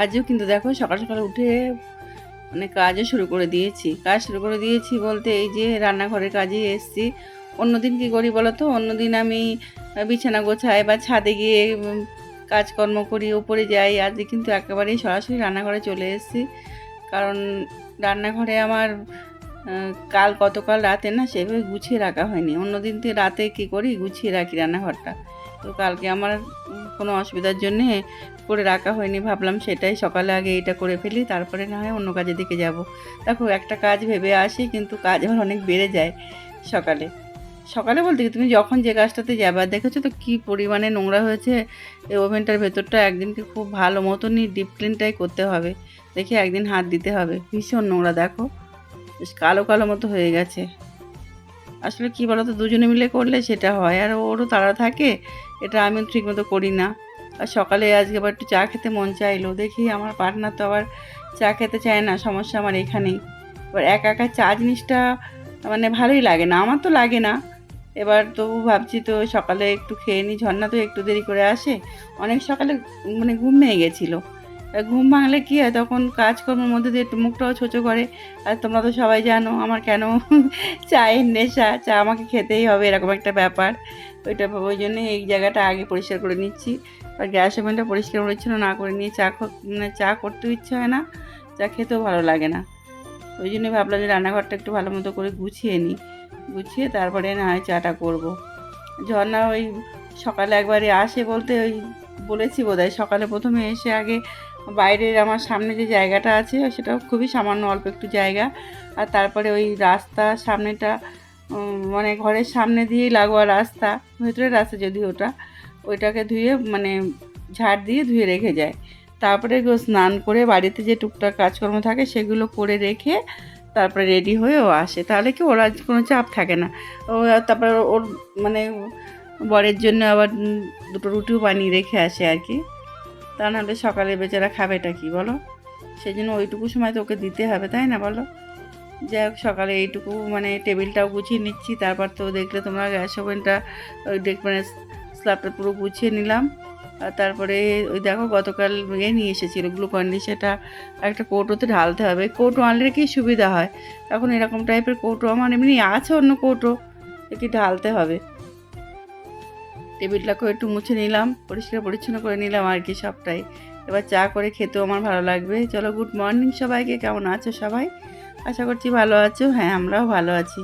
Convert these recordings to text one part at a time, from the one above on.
আজও কিন্তু দেখো সকাল সকাল উঠে মানে কাজও শুরু করে দিয়েছি। কাজ শুরু করে দিয়েছি বলতে এই যে রান্নাঘরের কাজে এসছি। অন্যদিন কী করি বলো তো? অন্যদিন আমি বিছানা গোছাই বা ছাদে গিয়ে কাজকর্ম করি ওপরে যাই। আজকে কিন্তু একেবারেই সরাসরি রান্নাঘরে চলে এসেছি। কারণ রান্নাঘরে আমার কাল গতকাল রাতে না সেভাবে গুছিয়ে রাখা হয়নি। অন্যদিন তো রাতে কী করি? গুছিয়ে রাখি রান্নাঘরটা। তো কালকে আমার কোনো অসুবিধার জন্যে করে রাখা হয়নি, ভাবলাম সেটাই সকালে আগে এটা করে ফেলি, তারপরে না হয় অন্য কাজের দিকে যাব। দেখো, একটা কাজ ভেবে আসি, কিন্তু কাজ আমার অনেক বেড়ে যায় সকালে। সকালে বলতে কি, তুমি যখন যে কাজটাতে যাবে, দেখেছ তো কী পরিমাণে নোংরা হয়েছে? এই ওভেনটার ভেতরটা একদিনকে খুব ভালো মতনই ডিপ ক্লিনটাই করতে হবে। দেখি একদিন হাত দিতে হবে। ভীষণ নোংরা, দেখো। বেশ কালো কালো মতো হয়ে গেছে। আসলে কী বলো তো দুজনে মিলে করলে সেটা হয়, আর ওরও তারা থাকে, এটা আমি ঠিক মতো করি না। আর সকালে আজকে আবার একটু চা খেতে মন চাইলো। দেখি আমার পার্টনার তো আবার চা খেতে চায় না, সমস্যা আমার এখানেই। এবার একা একা চা জিনিসটা মানে ভালোই লাগে না, আমার তো লাগে না। এবার তবু ভাবছি তো সকালে একটু খেয়ে নিই, ঝর্ণা তো একটু দেরি করে আসে। অনেক সকালে মানে ঘুম ভেঙে গেছিল। ঘুম ভাঙলে কী হয়? তখন কাজকর্মের মধ্যে দিয়ে একটু মুখটাও ছোটো করে। আর তোমরা তো সবাই জানো, আমার কেন চায়ের নেশা? চা আমাকে খেতেই হবে, এরকম একটা ব্যাপার। ওইটা ওই জন্য এই জায়গাটা আগে পরিষ্কার করে নিচ্ছি। আর গ্যাস ওভেনটা পরিষ্কার পরিচ্ছন্ন না করে নিয়ে চা মানে চা করতেও ইচ্ছে হয় না, চা খেতেও ভালো লাগে না। ওই জন্য ভাবলাম যে রান্নাঘরটা একটু ভালো মতো করে গুছিয়ে নিই। গুছিয়ে তারপরে না হয় চাটা করব। ঝর্ণা ওই সকালে একবারে আসে বলতে ওই বলেছি বোধহয়, সকালে প্রথমে এসে আগে বাইরের আমার সামনে যে জায়গাটা আছে সেটাও খুবই সামান্য অল্প একটু জায়গা। আর তারপরে ওই রাস্তা সামনেটা মানে ঘরের সামনে দিয়েই লাগোয়া রাস্তা, ভেতরের রাস্তা যদি ওটা, ওইটাকে ধুয়ে মানে ঝাড় দিয়ে ধুয়ে রেখে যায়। তারপরে স্নান করে বাড়িতে যে টুকটাক কাজকর্ম থাকে সেগুলো করে রেখে তারপরে রেডি হয়ে ও আসে। তাহলে কি ওরা কোনো চাপ থাকে না। ও তারপরে ওর মানে বরের জন্য আবার দুটো রুটিও বানিয়ে রেখে আসে আর কি। তা নাহলে সকালে বেচারা খাবেটা কি বলো? সেই জন্য ওইটুকু সময় তো ওকে দিতে হবে, তাই না বলো? যাই হোক, সকালে এইটুকু মানে টেবিলটাও গুছিয়ে নিচ্ছি। তারপর তো দেখলে তোমরা গ্যাস ওভেনটা ওই মানে স্ল্যাবটা পুরো গুছিয়ে নিলাম। আর তারপরে ওই দেখো গতকাল এ নিয়ে এসেছিল গ্লুকন্ডি সেটা একটা কৌটোতে ঢালতে হবে। কৌটো আনলে কি সুবিধা হয়? এখন এরকম টাইপের কৌটো, আমার এমনি আছে অন্য কৌটো, একে ঢালতে হবে। টেবিলটাকেও একটু মুছে নিলাম, পরিষ্কার পরিচ্ছন্ন করে নিলাম আর কি সবটাই। এবার চা করে খেতেও আমার ভালো লাগবে। চলো, গুড মর্নিং সবাইকে। কেমন আছো সবাই? আশা করছি ভালো আছো। হ্যাঁ আমরাও ভালো আছি।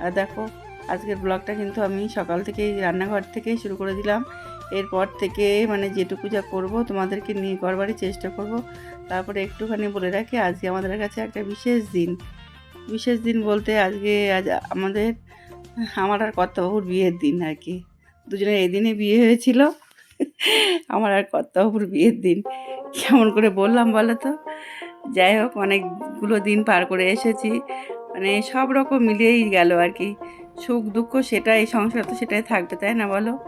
আর দেখো, আজকের ব্লগটা কিন্তু আমি সকাল থেকেই রান্নাঘর থেকেই শুরু করে দিলাম। এরপর থেকে মানে যেটুকু যা করব, তোমাদেরকে নিয়ে করবারই চেষ্টা করব। তারপরে একটুখানি বলে রাখি, আজকে আমাদের কাছে একটা বিশেষ দিন। বিশেষ দিন বলতে আজকে আজ আমাদের, আমার আর কর্তাবাবুর বিয়ের দিন আর কি। দুজনের এই দিনে বিয়ে হয়েছিল। আমার আর কর্তাবাবুর বিয়ের দিন। কেমন করে বললাম বলো তো? যাই হোক, অনেকগুলো দিন পার করে এসেছি। মানে সব রকম মিলিয়েই গেল আর কি। সুখ, দুঃখ সেটাই, সংসার তো সেটাই থাকবে, তাই না বলো?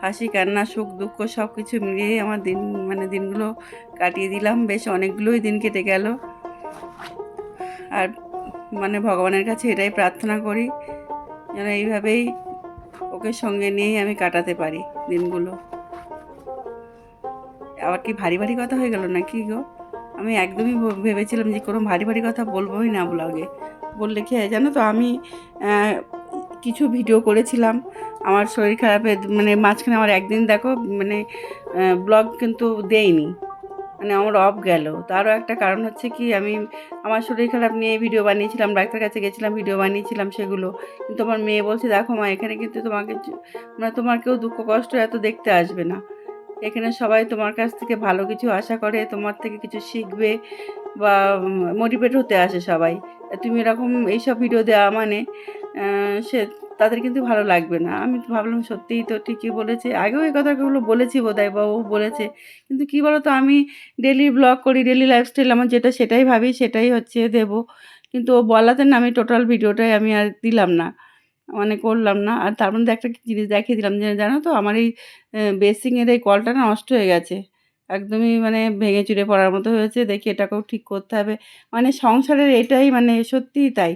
হাসি, কান্না, সুখ, দুঃখ সব কিছু মিলিয়েই আমার দিন মানে দিনগুলো কাটিয়ে দিলাম। বেশ অনেকগুলোই দিন কেটে গেল। আর মানে ভগবানের কাছে এটাই প্রার্থনা করি, যেন এইভাবেই ওকে সঙ্গে নিয়েই আমি কাটাতে পারি দিনগুলো। আবার কি ভারী ভারী কথা হয়ে গেল নাকি গো? আমি একদমই ভেবেছিলাম যে কোনো ভারী ভারী কথা বলবোই না ব্লগে। বললে কি হয় জানো তো, আমি কিছু ভিডিও করেছিলাম। আমার শরীর খারাপের মানে মাঝখানে আমার একদিন দেখো মানে ব্লগ কিন্তু দেয়নি মানে আমার অফ গেল। তারও একটা কারণ হচ্ছে কি, আমি, আমার শরীর খারাপ নিয়ে ভিডিও বানিয়েছিলাম। ডাক্তার কাছে গেছিলাম, ভিডিও বানিয়েছিলাম সেগুলো। কিন্তু আমার মেয়ে বলছে, দেখো মা, এখানে কিন্তু তোমাকে মানে তোমার কেউ দুঃখ কষ্ট এত দেখতে আসবে না। এখানে সবাই তোমার কাছ থেকে ভালো কিছু আশা করে, তোমার থেকে কিছু শিখবে বা মোটিভেট হতে আসে সবাই। তুমি এরকম এইসব ভিডিও দেওয়া মানে সে তাদের কিন্তু ভালো লাগবে না। আমি ভাবলাম সত্যিই তো ঠিকই বলেছে। আগেও এই কথাগুলো বলেছি বোধহয়, বা ও বলেছে। কিন্তু কী বলো তো আমি ডেলি ব্লগ করি ডেলি লাইফস্টাইল আমার যেটা সেটাই ভাবি, সেটাই হচ্ছে দেব। কিন্তু ও বলাতে না আমি টোটাল ভিডিওটাই আমি আর দিলাম না। মানে করলাম না। আর তার মধ্যে একটা জিনিস দেখিয়ে দিলাম যে, জানো তো আমার এই বেসিংয়ের এই কলটা না নষ্ট হয়ে গেছে। একদমই মানে ভেঙে চুরে পড়ার মতো হয়েছে। দেখি এটাকেও ঠিক করতে হবে। মানে সংসারের এটাই মানে সত্যিই তাই।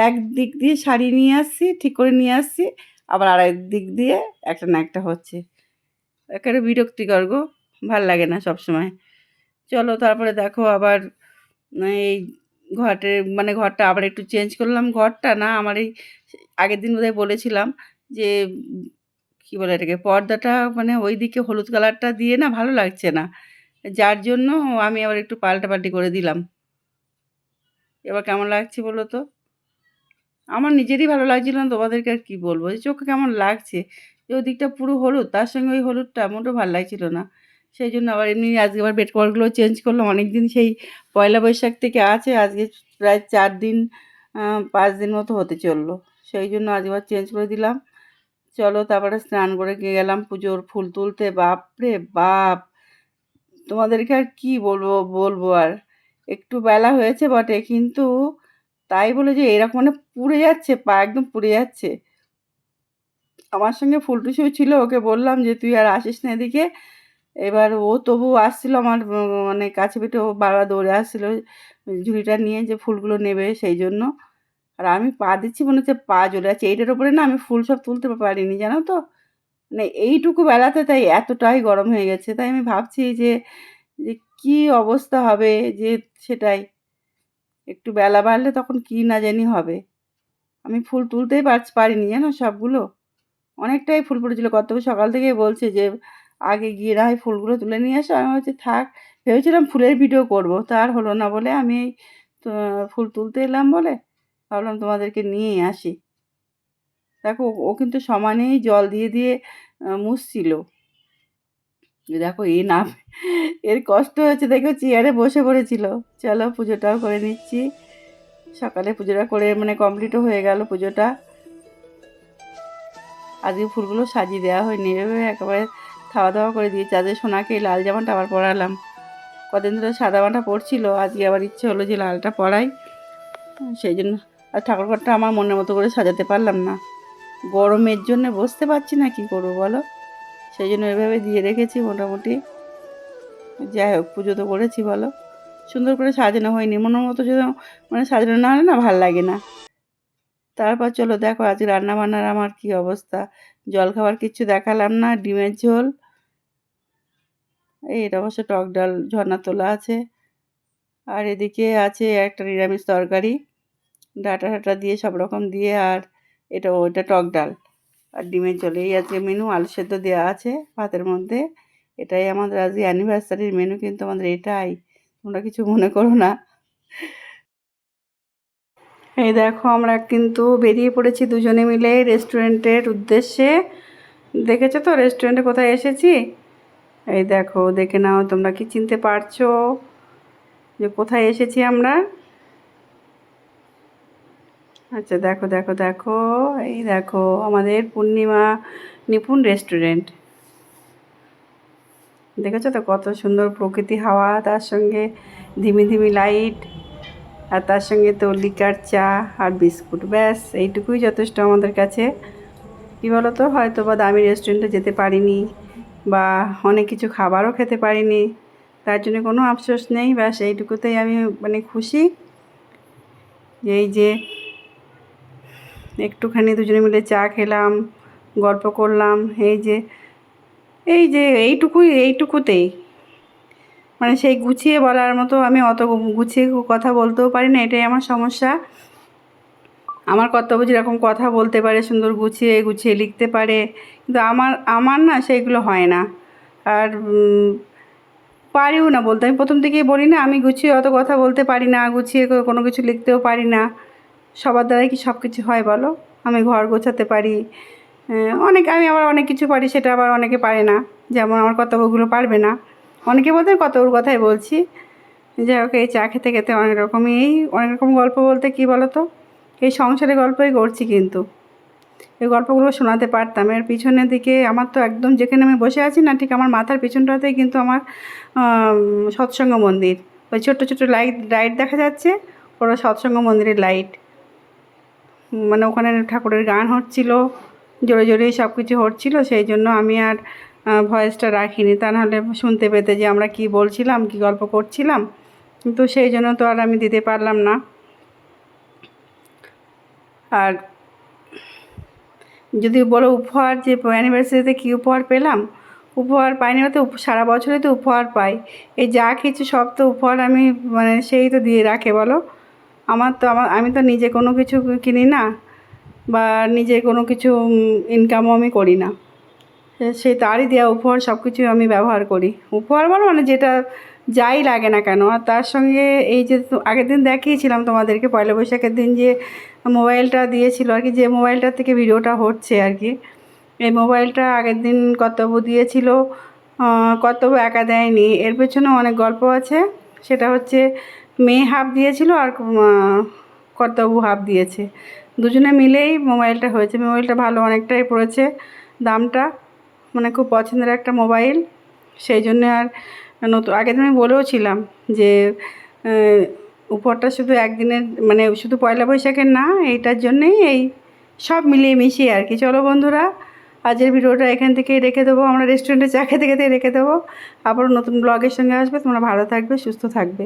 এক দিক দিয়ে শাড়ি নিয়ে আসছি, ঠিক করে নিয়ে আসছি, আবার আরেক দিক দিয়ে একটা না একটা হচ্ছে। একেবারে বিরক্তিকর গো। ভালো লাগে না সব সময় চলো তারপরে দেখো আবার, এই ঘটের মানে ঘরটা আবার একটু চেঞ্জ করলাম। ঘরটা না, আমার এই আগের দিন বোধহয় বলেছিলাম যে, কি বলে এটাকে, পর্দাটা মানে ওই দিকে হলুদ কালারটা দিয়ে না ভালো লাগছে না। যার জন্য আমি আবার একটু পাল্টাপাল্টি করে দিলাম। এবার কেমন লাগছে বলো তো? আমার নিজেরই ভালো লাগছিল না, তোমাদেরকে আর কী বলব? যে চোখে কেমন লাগছে? যে ওই দিকটা পুরো হলুদ, তার সঙ্গে ওই হলুদটা মোটেও ভালো লাগছিল না। সেই জন্য আবার এমনি আজকে আবার বেড কভারগুলো চেঞ্জ করলাম। অনেক দিন সেই পয়লা বৈশাখ থেকে আছে, আজকে প্রায় চার দিন পাঁচ দিন মতো হতে চলল। সেই জন্য আজ আবার চেঞ্জ করে দিলাম। চলো তারপরে স্নান করে গেলাম পুজোর ফুল তুলতে। বাপরে বাপ! তোমাদেরকে আর কী বলব বলব আর। একটু বেলা হয়েছে বটে, কিন্তু তাই বলে যে এরকম মানে পুড়ে যাচ্ছে, পা একদম পুড়ে যাচ্ছে। আমার সঙ্গে ফুলটুসিও ছিল, ওকে বললাম যে তুই আর আসিস না এদিকে। এবার ও তবু আসছিল আমার মানে কাছে পিঠে ও বারবার দৌড়ে আসছিল, ঝুড়িটা নিয়ে যে ফুলগুলো নেবে সেই জন্য। আর আমি পা দিচ্ছি মনে হচ্ছে পা জ্বলে আছে এইটার উপরে না আমি ফুল সব তুলতে পারিনি, জানো তো? মানে এইটুকু বেলাতে তাই এতটাই গরম হয়ে গেছে। তাই আমি ভাবছি যে যে কী অবস্থা হবে যে সেটাই। একটু বেলা বাড়লে তখন কি না জানি হবে। আমি ফুল তুলতেই পারিনি জানো সবগুলো? অনেকটাই ফুল পড়েছিল কর্তব্য সকাল থেকেই বলছে যে আগে গিয়ে না ফুলগুলো তুলে নিয়ে আসো। আমি হচ্ছে থাক। ভেবেছিলাম ফুলের ভিডিও করব। তার হলো না বলে আমি তো ফুল তুলতে এলাম বলে ভাবলাম তোমাদেরকে নিয়েই আসি। দেখো ও কিন্তু সমানেই জল দিয়ে দিয়ে আহ, মুছছিল। দেখো এ না এর কষ্ট হয়েছে দেখো চেয়ারে বসে পড়েছিল। চলো পুজোটাও করে নিচ্ছি। সকালে পুজোটা করে মানে কমপ্লিটও হয়ে গেল পুজোটা। আজকে ফুলগুলো সাজিয়ে দেওয়া হয়নি। এভাবে একেবারে খাওয়া দাওয়া করে দিয়েছি। আজকে সোনাকে লাল জামাটা আবার পরালাম। কদিন ধরে সাদা জামাটা পরছিল, আজকে আবার ইচ্ছে হলো যে লালটা পরাই। সেই জন্য আর ঠাকুরঘরটা আমার মনের মতো করে সাজাতে পারলাম না। গরমের জন্য বসতে পারছি না, কি করব বলো? সেই জন্য এভাবে দিয়ে রেখেছি মোটামুটি। যাই হোক, পুজো তো করেছি বলো। সুন্দর করে সাজানো হয়নি। মনের মতো যদি মানে সাজানো না হলে না ভালো লাগে না। তারপর চলো দেখো, আজকে রান্না বান্নার আমার কি অবস্থা? জল খাবার কিচ্ছু দেখালাম না, ডিমের ঝোল। এটা অবশ্য টক ডাল ঝর্ণা তোলা আছে। আর এদিকে আছে একটা নিরামিষ তরকারি। ডাটা টাটা দিয়ে সব রকম দিয়ে আর এটা ওইটা টক ডাল। আর ডিমের এই আজকে মেনু, আলু সেদ্ধ দেওয়া আছে ভাতের মধ্যে। এটাই আমাদের আজকে অ্যানিভার্সারির মেনু, কিন্তু আমাদের এটাই। তোমরা কিছু মনে করো না। এই দেখো, আমরা কিন্তু বেরিয়ে পড়েছি দুজনে মিলে রেস্টুরেন্টের উদ্দেশ্যে। দেখেছ তো রেস্টুরেন্টে কোথায় এসেছি? এই দেখো, দেখে নাও তোমরা কি চিনতে পারছ যে কোথায় এসেছি আমরা? আচ্ছা দেখো দেখো দেখো, এই দেখো আমাদের পূর্ণিমা নিপুণ রেস্টুরেন্ট। দেখেছ তো কত সুন্দর প্রকৃতি হাওয়া, তার সঙ্গে ধিমি ধিমি লাইট, আর তার সঙ্গে তো লিকার চা আর বিস্কুট। ব্যাস, এইটুকুই যথেষ্ট আমাদের কাছে। কী বলো তো হয়তো বা দামি রেস্টুরেন্টে যেতে পারিনি। বা অনেক কিছু খাবারও খেতে পারিনি। তার জন্য কোনো আফসোস নেই, ব্যাস এইটুকুতেই আমি মানে খুশি। এই যে একটুখানি দুজনে মিলে চা খেলাম, গল্প করলাম, এই যে এই যে এইটুকুই, এইটুকুতেই। মানে সেই গুছিয়ে বলার মতো আমি অত গুছিয়ে কথা বলতেও পারি না, এটাই আমার সমস্যা। আমার কর্তব্য যেরকম কথা বলতে পারে, সুন্দর গুছিয়ে গুছিয়ে লিখতে পারে, কিন্তু আমার আমার না সেইগুলো হয় না। আর পারিও না বলতে। আমি প্রথম থেকেই বলি না, আমি গুছিয়ে অত কথা বলতে পারি না, গুছিয়ে কোনো কিছু লিখতেও পারি না। সবার দ্বারাই কি সব কিছু হয় বলো? আমি ঘর গোছাতে পারি। অনেক, আমি আবার অনেক কিছু পারি, সেটা আবার অনেকে পারে না। যেমন আমার কর্তব্যগুলো পারবে না। অনেকে বলতে কতগুলো কথাই বলছি। যাই হোক, এই চা খেতে খেতে অনেক রকমই, অনেক রকম গল্প বলতে কি বলো তো এই সংসারের গল্পই করছি কিন্তু। এই গল্পগুলো শোনাতে পারতাম। এর পিছনের দিকে আমার তো একদম যেখানে আমি বসে আছি না, ঠিক আমার মাথার পিছনটাতেই কিন্তু আমার সৎসঙ্গ মন্দির। ওই ছোট্ট ছোট্ট লাইট লাইট দেখা যাচ্ছে ওরা সৎসঙ্গ মন্দিরের লাইট। মানে ওখানে ঠাকুরের গান হচ্ছিল, জোরে জোরে সব কিছু হচ্ছিল, সেই জন্য আমি আর ভয়েসটা রাখিনি। তা নাহলে শুনতে পেতে যে আমরা কি বলছিলাম, কি গল্প করছিলাম। কিন্তু সেই জন্য তো আর আমি দিতে পারলাম না। আর যদি বলো উপহার যে অ্যানিভার্সারিতে কী উপহার পেলাম? উপহার পাইনি তো সারা বছরই তো উপহার পাই। এই যা কিছু সব তো উপহার আমি মানে সেই তো দিয়ে রাখে, বলো? আমার তো আমার, আমি তো নিজে কোনো কিছু কিনি না বা নিজে কোনো কিছু ইনকামও আমি করি না। সেই তারই দেওয়া উপহার সব কিছুই আমি ব্যবহার করি। উপহার বলো মানে যেটা যাই লাগে না কেন? আর তার সঙ্গে এই যে আগের দিন দেখিয়েছিলাম তোমাদেরকে, পয়লা বৈশাখের দিন যে মোবাইলটা দিয়েছিল আর কি, যে মোবাইলটা থেকে ভিডিওটা হচ্ছে আর কি। এই মোবাইলটা আগের দিন কর্তব্য দিয়েছিল কর্তব্য একা দেয়নি। এর পেছনে অনেক গল্প আছে। সেটা হচ্ছে মেয়ে হাফ দিয়েছিল আর কর্তব্য হাফ দিয়েছে। দুজনে মিলেই মোবাইলটা হয়েছে। মোবাইলটা ভালো অনেকটাই পড়েছে দামটা। মানে খুব পছন্দের একটা মোবাইল। সেই জন্য আর নতুন দিন আমি বলেও ছিলাম যে উপরটা উপহারটা শুধু একদিনের মানে শুধু পয়লা বৈশাখের না, এইটার জন্যেই এই সব মিলিয়ে মিশিয়ে আর কি। চলো বন্ধুরা আজের ভিডিওটা এখান থেকেই রেখে দেবো। আমরা রেস্টুরেন্টের চা থেকে রেখে দেবো। আবারও নতুন ব্লগের সঙ্গে আসবে। তোমরা ভালো থাকবে, সুস্থ থাকবে।